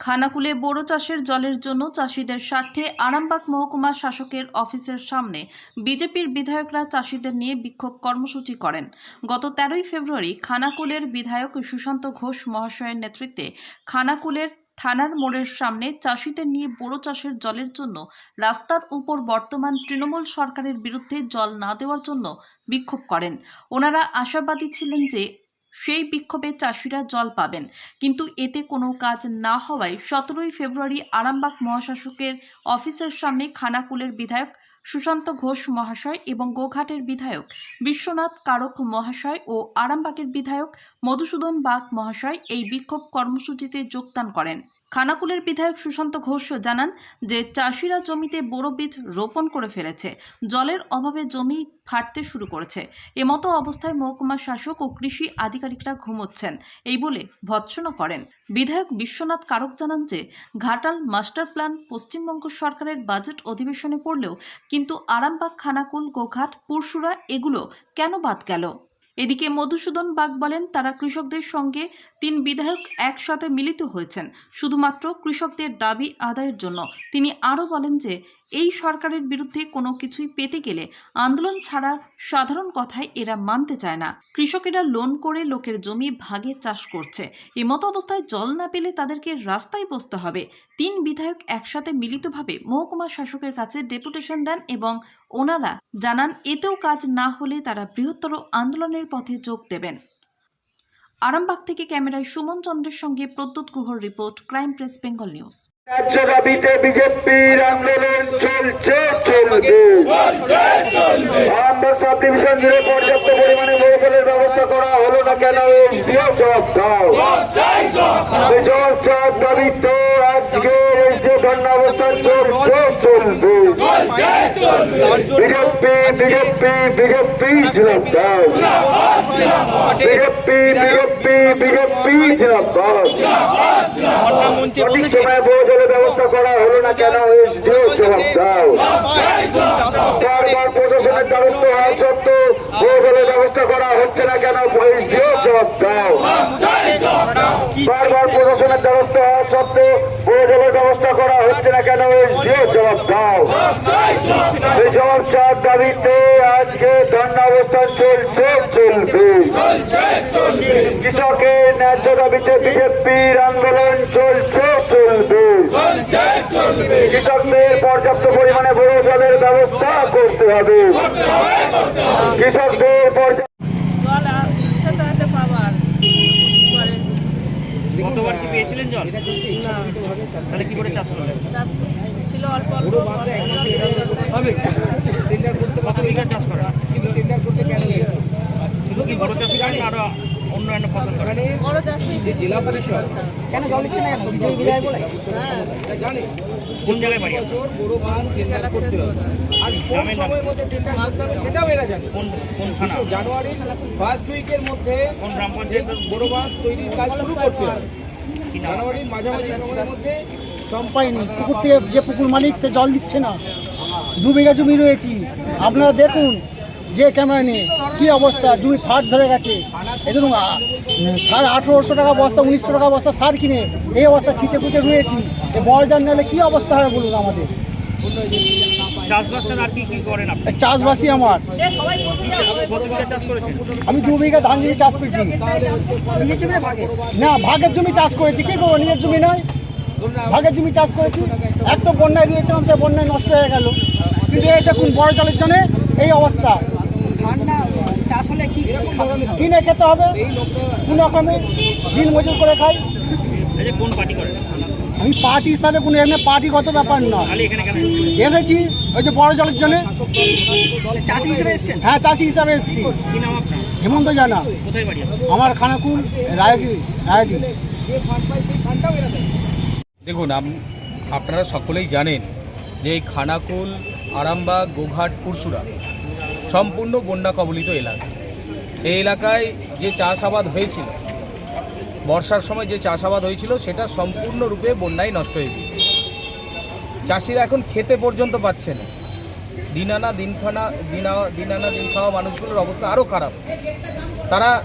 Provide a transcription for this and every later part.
খানাকুলে বোরো চাষের জলের জন্য চাষিদের স্বার্থে আরামবাগ মহকুমা শাসকের অফিসের সামনে বিজেপির বিধায়করা চাষিদের নিয়ে বিক্ষোভ কর্মসূচি করেন। গত তেরোই ফেব্রুয়ারি খানাকুলের বিধায়ক সুশান্ত ঘোষ মহাশয়ের নেতৃত্বে খানাকুলের থানার মোড়ের সামনে চাষিদের নিয়ে বোরো চাষের জলের জন্য রাস্তার উপর বর্তমান তৃণমূল সরকারের বিরুদ্ধে জল না দেওয়ার জন্য বিক্ষোভ করেন। ওনারা আশাবাদী ছিলেন যে সেই বিক্ষোভে চাষিরা জল পাবেন। কিন্তু এতে কোনো কাজ না হওয়ায় সতেরোই ফেব্রুয়ারি আরামবাগ মহাশাসকের অফিসের সামনে খানাকুলের বিধায়ক সুশান্ত ঘোষ মহাশয় এবং গোঘাটের বিধায়ক বিশ্বনাথ কারক মহাশয় ও আরামবাগের বিধায়ক মধুসূদন বাগ মহাশয় এই বিক্ষোভ কর্মসূচিতে যোগদান করেন। খানাকুলের বিধায়ক সুশান্ত ঘোষ জানান যে, চাষিরা জমিতে বোরো বীজ রোপণ করে ফেলেছে, জলের অভাবে জমি ফাটতে শুরু করেছে। এমতো অবস্থায় মহকুমা শাসক ও কৃষি আধিকারিকরা ঘুমোচ্ছেন, এই বলে ভৎসনা করেন। বিধায়ক বিশ্বনাথ কারক জানান যে, ঘাটাল মাস্টার প্ল্যান পশ্চিমবঙ্গ সরকারের বাজেট অধিবেশনে পড়লেও কিন্তু আরামবাগ, খানাকুল, গোঘাট, পুরশুরা এগুলো কেন বাদ গেল? এদিকে মধুসূদন বাগ বলেন, তারা কৃষকদের সঙ্গে তিন বিধায়ক একসাথে মিলিত হয়েছেন। শুধুমাত্র কৃষকদের দাবি আদায়ের জন্য। তিনি আরও বলেন যে এই সরকারের বিরুদ্ধে কোনো কিছুই পেতে গেলে আন্দোলন ছাড়া সাধারণ কথায় এরা মানতে চায় না। কৃষকেরা লোন করে লোকের জমি ভাগে চাষ করছে। এমতো অবস্থায় জল না পেলে তাদেরকে রাস্তায় বসতে হবে। তিন বিধায়ক একসাথে মিলিতভাবে মহকুমা শাসকের কাছে ডেপুটেশন দেন এবং ওনারা জানান, এতেও কাজ না হলে তারা বৃহত্তর আন্দোলনের পথে যোগ দেবেন। আরামবাগ থেকে ক্যামেরায় সুমন চন্দ্রের সঙ্গে Pradyut গুহর report, crime press, Bengal news. রাজ্য দাবিতে বিজেপির আন্দোলন চলছে চলবে। আরামবাগ সাব ডিভিশন জুড়ে পর্যাপ্ত পরিমাণে বহুতলের ব্যবস্থা করা হলো না কেন? এই জবাব দাও। জবাব দাবিতে আজকে ধর্ণা অবস্থান চলবে বিজেপি বিজেপি বিজেপি জবাব বিজেপি বিজেপি বিজেপি জবাব সঠিক সময়ে বহুজলের ব্যবস্থা করা হলো না কেন জবাব দাও বারবার প্রশাসনের দ্বারস্থ হওয়া সত্ত্বেও বহুজলের ব্যবস্থা করা হচ্ছে না কেন? এই জবাব দাও। বারবার প্রশাসনের দ্বারস্থ হওয়া সত্ত্বেও ভূগোলের ব্যবস্থা করা হচ্ছে না কেন যে জবাব দাও? এই জবাব চার দাবিতে আজকে ধর্ণা অবস্থান চলছে চলবে। কৃষকের ন্যায্য দাবিতে বিজেপির আন্দোলন চলছে চলবে। কৃষকদের পর্যাপ্ত পরিমাণে বড় জলের ব্যবস্থা করতে হবে। কৃষকদের পর্যাপ্ত গতবার কি পেয়েছিলেন জল? না। তাহলে কি করে চাষ করলেন চাষ ছিল অল্প অল্প কত বিঘা চাষ করেন শুধু কি বড় চাষি করেন আরও অন্যান্য ফসল করেন বড় চাষি যে জেলা পরিষদ কেন জল দিচ্ছে না কেন বিধায়ক বলে? হ্যাঁ। কোন জায়গায় বাড়ি আপনার? গ্রামের নাম। সেটাও এরা জানে। কোন কোন থানা? জানুয়ারি ফার্স্ট উইকের মধ্যে কোন গ্রাম পঞ্চায়েত? বড় বাঁধ তৈরির কাজ শুরু করতে হবে। জানুয়ারির মাঝামাঝি সময়ের মধ্যে পাইনি। পুকুর থেকে যে পুকুর মালিক সে জল দিচ্ছে না। দু বিঘা জমি রয়েছি। আপনারা দেখুন যে ক্যামেরা নিয়ে কি অবস্থা। জমি ফাট ধরে গেছে। এই ধরুন সাড়ে আঠেরোশো টাকা বস্তা উনিশশো টাকা বস্তা সার কিনে এই অবস্থা ছিঁচে কুচে রয়েছি। এই বড়জান নাহলে কী অবস্থা হবে বলুন আমাদের? চাষবাসই আমার। আমি দু বিঘা ধান জমি চাষ করছি। না ভাগের জমি চাষ করেছি। কি করব? নিজের জমি নয়। ভাগের জমি চাষ করেছি এক তো বন্যায় রুয়েছিলাম সে বন্যায় নষ্ট হয়ে গেল। কিন্তু এই দেখুন বড় জলের জন্য এই অবস্থা। কিনে খেতে হবে কোনো রকমে দিন মজুর করে খাই। কোন পার্টি করেন আমি পার্টির সাথে কোনো এখানে পার্টিগত ব্যাপার না? এসেছি ওই যে বড় জলের জন্য। চাষি হিসেবে এসছেন? হ্যাঁ চাষি হিসাবে এসেছি। হেমন্ত জানা? আমার খানাকুল রায়ডি রায়ডি দেখুন আপনারা সকলেই জানেন যে এই খানাকুল, আরামবাগ, গোঘাট পুরসুরা সম্পূর্ণ বন্যা কবলিত এলাকা। এই এলাকায় যে চাষাবাদ হয়েছিল, বর্ষার সময় যে চাষাবাদ হয়েছিল, সেটা সম্পূর্ণরূপে বন্যায় নষ্ট হয়ে গিয়েছে। চাষিরা এখন খেতে পর্যন্ত পাচ্ছে না। দিন আনা দিন খানা দিন আ- দিন খাওয়া মানুষগুলোর অবস্থা আরও খারাপ। তারা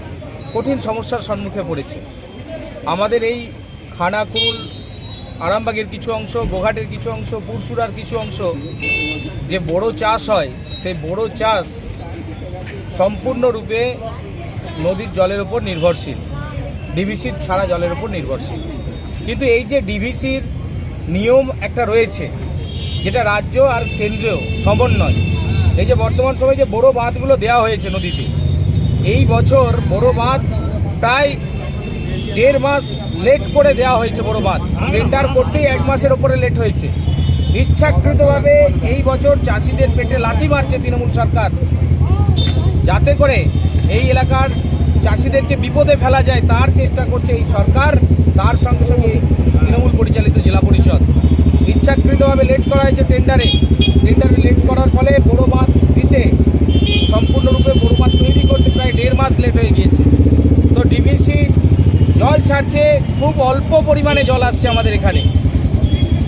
কঠিন সমস্যার সম্মুখে পড়েছে। আমাদের এই খানাকুল আরামবাগের কিছু অংশ বোঘাটের কিছু অংশ পুরসুরার কিছু অংশ, যে বড় চাষ হয়, সেই বড় চাষ সম্পূর্ণরূপে নদীর জলের উপর নির্ভরশীল। ডিভিসির ছাড়া জলের উপর নির্ভরশীল। কিন্তু এই যে ডিভিসির নিয়ম একটা রয়েছে, যেটা রাজ্য আর কেন্দ্রীয় সমন্বয়, এই যে বর্তমান সময়ে যে বড় বাঁধগুলো দেওয়া হয়েছে নদীতে, এই বছর বড় বাঁধ প্রায় দেড় মাস লেট করে দেওয়া হয়েছে বড় বাঁধ। টেন্ডার করতেই এক মাসের ওপরে লেট হয়েছে। ইচ্ছাকৃতভাবে এই বছর চাষিদের পেটে লাথি মারছে তৃণমূল সরকার। যাতে করে এই এলাকার চাষিদেরকে বিপদে ফেলা যায়, তার চেষ্টা করছে এই সরকার, তার সঙ্গে সঙ্গে তৃণমূল পরিচালিত জেলা পরিষদ। ইচ্ছাকৃতভাবে লেট করা হয়েছে টেন্ডারে টেন্ডারে লেট করার ফলে বড় বাঁধ দিতে সম্পূর্ণরূপে বড় বাঁধ তৈরি করতে প্রায় দেড় মাস লেট হয়ে গিয়েছে তো ডিভিসি জল ছাড়ছে খুব অল্প পরিমাণে জল আসছে আমাদের এখানে।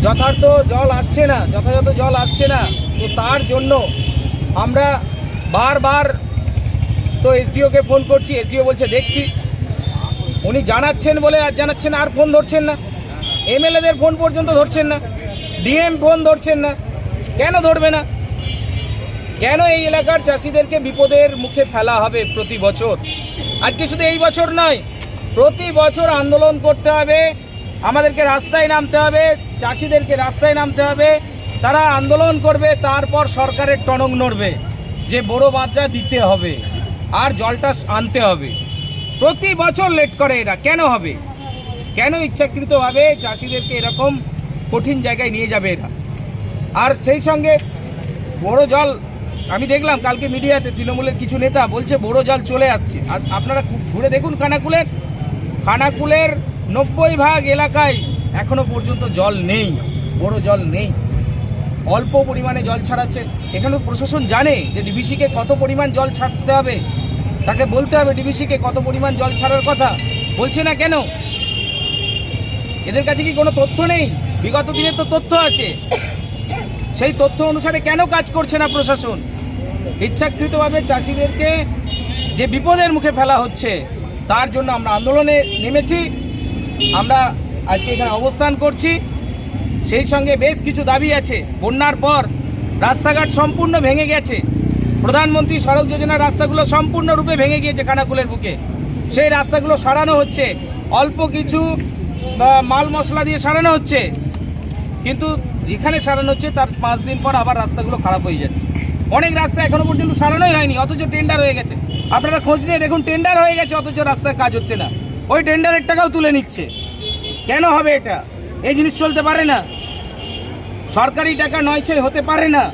যথার্থ জল আসছে না, যথাযথ জল আসছে না, তো তার জন্য আমরা বারবার তো এসডিওকে ফোন করছি, এসডিও বলছে, দেখছি। উনি জানাচ্ছেন বলে আর জানাচ্ছেন আর ফোন ধরছেন না। এমএলএদের ফোন পর্যন্ত ধরছেন না, ডিএম ফোন ধরছেন না। কেন ধরবে না? কেন এই এলাকার চাষিদেরকে বিপদের মুখে ফেলা হবে প্রতি বছর? আজকে শুধু এই বছর নয় প্রতি বছর আন্দোলন করতে হবে। আমাদেরকে রাস্তায় নামতে হবে, চাষিদেরকে রাস্তায় নামতে হবে। তারা আন্দোলন করবে, তারপর সরকারের টনক নড়বে, যে বড় বাঁধটা দিতে হবে আর জলটা আনতে হবে। প্রতি বছর লেট করে এরা, কেন হবে? কেন ইচ্ছাকৃতভাবে চাষিদেরকে এরকম কঠিন জায়গায় নিয়ে যাবে এরা? আর সেই সঙ্গে বড় জল, আমি দেখলাম কালকে মিডিয়াতে তৃণমূলের কিছু নেতা বলছে, বড় জল চলে আসছে। আজ আপনারা খুব ঘুরে দেখুন খানাকুলের। খানাকুলের নব্বই ভাগ এলাকায় এখনও পর্যন্ত জল নেই, বড় জল নেই। অল্প পরিমাণে জল ছাড়াচ্ছে। এখানে প্রশাসন জানে যে ডিবিসিকে কত পরিমাণ জল ছাড়তে হবে। তাকে বলতে হবে ডিবিসিকে কত পরিমাণ জল ছাড়ার কথা। বলছে না কেন? এদের কাছে কি কোনো তথ্য নেই? বিগত দিনের তো তথ্য আছে। সেই তথ্য অনুসারে কেন কাজ করছে না প্রশাসন? ইচ্ছাকৃতভাবে চাষিদেরকে যে বিপদের মুখে ফেলা হচ্ছে তার জন্য আমরা আন্দোলনে নেমেছি। আমরা আজকে এখানে অবস্থান করছি। সেই সঙ্গে বেশ কিছু দাবি আছে। বন্যার পর রাস্তাঘাট সম্পূর্ণ ভেঙে গেছে। প্রধানমন্ত্রী সড়ক যোজনার রাস্তাগুলো সম্পূর্ণরূপে ভেঙে গিয়েছে খানাকুলের বুকে। সেই রাস্তাগুলো সারানো হচ্ছে। অল্প কিছু মাল মশলা দিয়ে সারানো হচ্ছে। কিন্তু যেখানে সারানো হচ্ছে, তার পাঁচ দিন পর আবার রাস্তাগুলো খারাপ হয়ে যাচ্ছে। অনেক রাস্তা এখনও পর্যন্ত সারানোই হয়নি, অথচ টেন্ডার হয়ে গেছে। আপনারা খোঁজ নিয়ে দেখুন টেন্ডার হয়ে গেছে, অথচ রাস্তায় কাজ হচ্ছে না। ওই টেন্ডারের টাকাও তুলে নিচ্ছে। কেন হবে এটা? এই জিনিস চলতে পারে না। সরকারি টাকা নয় ছয় হতে পারে না।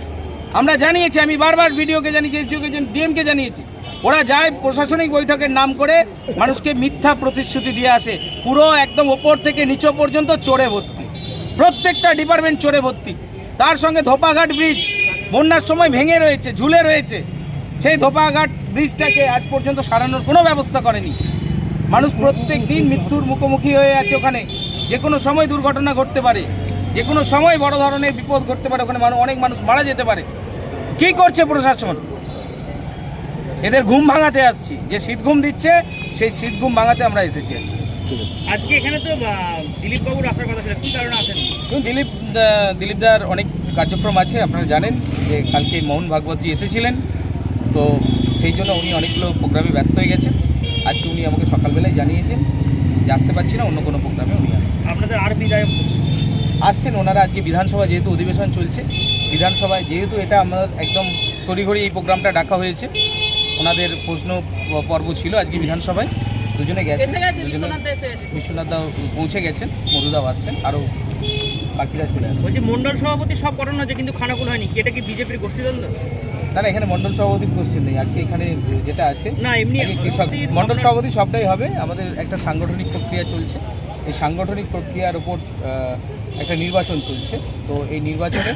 আমরা জানিয়েছি, আমি বারবার ভিডিওকে জানিয়েছি এসডিওকে ডিএমকে জানিয়েছি। ওরা যায় প্রশাসনিক বৈঠকের নাম করে মানুষকে মিথ্যা প্রতিশ্রুতি দিয়ে আসে। পুরো একদম ওপর থেকে নিচু পর্যন্ত চড়ে ভর্তি। প্রত্যেকটা ডিপার্টমেন্ট চড়ে ভর্তি। তার সঙ্গে ধোপাঘাট ব্রিজ। বন্যার সময় ভেঙে রয়েছে ঝুলে রয়েছে। সেই ধোপাঘাট ব্রিজটাকে আজ পর্যন্ত সারানোর কোনো ব্যবস্থা করেনি। মানুষ প্রত্যেক দিন মৃত্যুর মুখোমুখি হয়ে আছে ওখানে। যে কোনো সময় দুর্ঘটনা ঘটতে পারে। যে কোনো সময় বড় ধরনের বিপদ ঘটতে পারে। ওখানে মানুষ অনেক মানুষ মারা যেতে পারে। কি করছে প্রশাসন? এদের ঘুম ভাঙাতে আসছি। যে শীত ঘুম দিচ্ছে সেই শীত ঘুম ভাঙাতে আমরা এসেছি আজকে। আজকে এখানে তো দিলীপ বাবুর আসার কথা ছিল। কি কারণে আসেন দিলীপ দিলীপদার অনেক কার্যক্রম আছে আপনারা জানেন। যে কালকে মোহন ভাগবতজি এসেছিলেন তো সেই জন্য উনি অনেকগুলো প্রোগ্রামে ব্যস্ত হয়ে গেছেন। আজকে উনি আমাকে সকালবেলায় জানিয়েছেন যে আসতে পারছি না অন্য কোনো প্রোগ্রামে উনি আসবেন। আপনাদের আর বিধায়ক আসছেন ওনারা আজকে বিধানসভা যেহেতু অধিবেশন চলছে বিধানসভায় যেহেতু এটা আমাদের একদম তড়িঘড়ি এই প্রোগ্রামটা ডাকা হয়েছে ওনাদের প্রশ্ন প- পর্ব ছিল আজকে বিধানসভায় দুজনে গেছেন বিশ্বনাথ দাও পৌঁছে গেছেন মধুদাও আসছেন আরও বাকিরা চলে আসবেন বলছি মন্ডল সভাপতি সব করানো হয়েছে কিন্তু খানাকুল হয়নি। কি এটা কি বিজেপির গোষ্ঠীদ্বন্দ্ব? না না এখানে মন্ডল সভাপতির কোশ্চেন নেই। আজকে এখানে যেটা আছে না এমনি আজকে কৃষক মন্ডল সভাপতি সবটাই হবে। আমাদের একটা সাংগঠনিক প্রক্রিয়া চলছে। এই সাংগঠনিক প্রক্রিয়ার ওপর একটা নির্বাচন চলছে। তো এই নির্বাচনে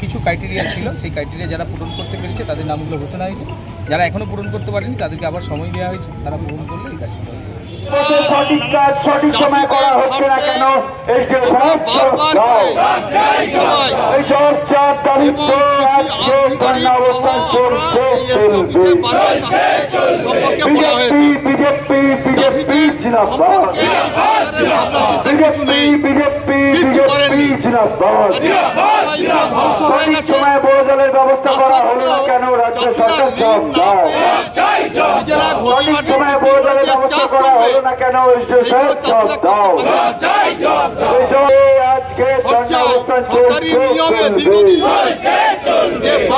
কিছু ক্রাইটেরিয়া ছিল। সেই ক্রাইটেরিয়া যারা পূরণ করতে পেরেছে তাদের নামগুলো ঘোষণা হয়েছে। যারা এখনও পূরণ করতে পারেনি তাদেরকে আবার সময় দেওয়া হয়েছে। তারা পূরণ করলে এই কাজগুলো হবে। সঠিক কাজ সঠিক সময় করা হচ্ছে না কেন এই যে এই চর্চার দারিদ্র আজকে ধর্ণা অবস্থান চলছে। বিজেপি বিজেপি বিজেপি জিন্দাবাদ। হয়ে সময়ে বড় জলের ব্যবস্থা করা হলো না কেন রাজ্য সরকার সঠিক বড় জলের ব্যবস্থা করা হলো না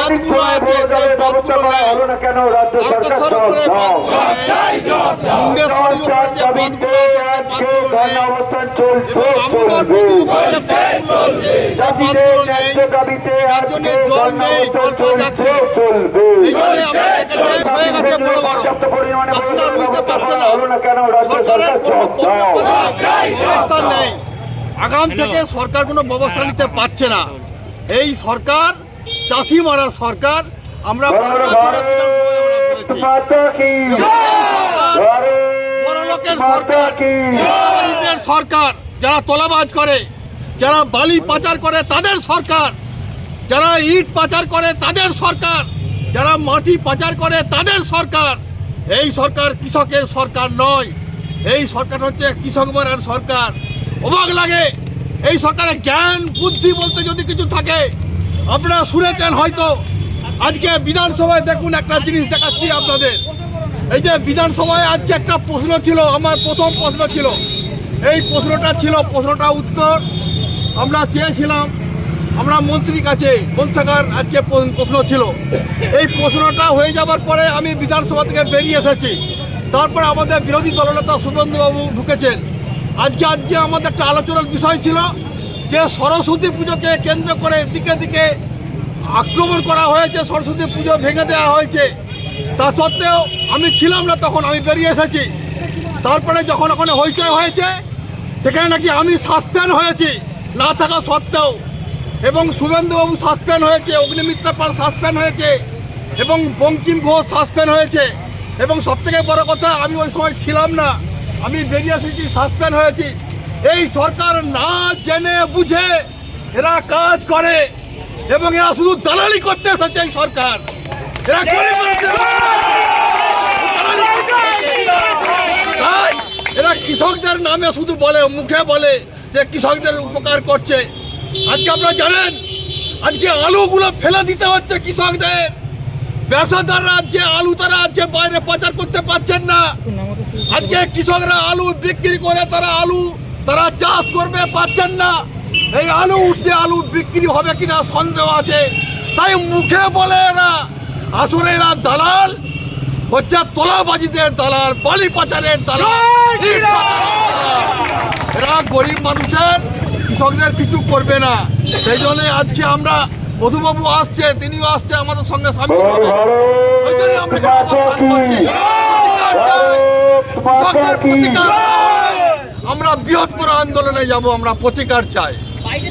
আজকে চলছে ব্যবস্থা করা হলো না কেন রাজ্য সরকার চলছে চলবে। জাতিদের ন্যায্য দাবিতে আজকে। চলবে হয়ে আগাম থেকে সরকার কোনো ব্যবস্থা নিতে পারছে না। এই সরকার চাষি মারা সরকার আমরা বড় বারবার করে ভারত বিধানসভায় আমরা বলেছি মাতা কি? ভারত বড় লোকের মাতা সরকার সরকার যারা তোলাবাজ করে যারা বালি পাচার করে তাদের সরকার। যারা ইট পাচার করে তাদের সরকার। যারা মাটি পাচার করে তাদের সরকার। এই সরকার কৃষকের সরকার নয়। এই সরকার হচ্ছে কৃষক মারার সরকার। অবাক লাগে। এই সরকারের জ্ঞান বুদ্ধি বলতে যদি কিছু থাকে আপনারা শুনেছেন হয়তো। আজকে বিধানসভায় দেখুন একটা জিনিস দেখাচ্ছি আপনাদের। এই যে বিধানসভায় আজকে একটা প্রশ্ন ছিল, আমার প্রথম প্রশ্ন ছিল। এই প্রশ্নটা ছিল, প্রশ্নটা উত্তর আমরা চেয়েছিলাম। আমরা মন্ত্রীর কাছে, গ্রন্থাগার আজকে প্রশ্ন ছিল। এই প্রশ্নটা হয়ে যাবার পরে আমি বিধানসভা থেকে বেরিয়ে এসেছি। তারপরে আমাদের বিরোধী দলনেতা শুভেন্দুবাবু ঢুকেছেন। আজকে আজকে আমাদের একটা আলোচনার বিষয় ছিল যে সরস্বতী পুজোকে কেন্দ্র করে দিকে দিকে আক্রমণ করা হয়েছে, সরস্বতী পুজো ভেঙে দেওয়া হয়েছে। তা সত্ত্বেও আমি ছিলাম না তখন, আমি বেরিয়ে এসেছি। তারপরে যখন ওখানে হইচই হয়েছে, সেখানে নাকি আমি সাসপেন্ড হয়েছি, না থাকা সত্ত্বেও। এবং শুভেন্দুবাবু সাসপেন্ড হয়েছে, অগ্নিমিত্র পাল সাসপেন্ড হয়েছে, এবং বঙ্কিম ঘোষ সাসপেন্ড হয়েছে। এবং সবথেকে বড় কথা, আমি ওই সময় ছিলাম না, আমি বেরিয়ে এসেছি, সাসপেন্ড হয়েছি। এই সরকার না জেনে বুঝে এরা কাজ করে। এবং এরা শুধু দালালি করতে এসেছে এই সরকার। এরা এরা কৃষকদের নামে শুধু বলে, মুখে বলে যে কৃষকদের উপকার করছে। আজকে আপনারা জানেন, আজকে আলুগুলো ফেলে দিতে হচ্ছে কৃষকদের। ব্যবসাদাররা আজকে আলু তারা আজকে বাইরে পাচার করতে পারছেন না। আজকে কৃষকরা আলু বিক্রি করে তারা আলু তারা চাষ করবে, পাচ্ছেন না। এই আলু উঠছে আলু বিক্রি হবে কিনা সন্দেহ আছে। তাই মুখে বলে এরা আসলে এরা দালাল হচ্ছে তোলাবাজিদের দালাল বালি পাচারের দালাল। এরা গরিব মানুষের কৃষকদের কিছু করবে না। সেই জন্য আজকে আমরা মধুবাবু আসছে তিনিও আসছে আমাদের সঙ্গে সামিল হবে ওই জন্য আমরা অবস্থান করছি। আমরা বৃহত্তর আন্দোলনে যাব আমরা প্রতিকার চাই। বাইরে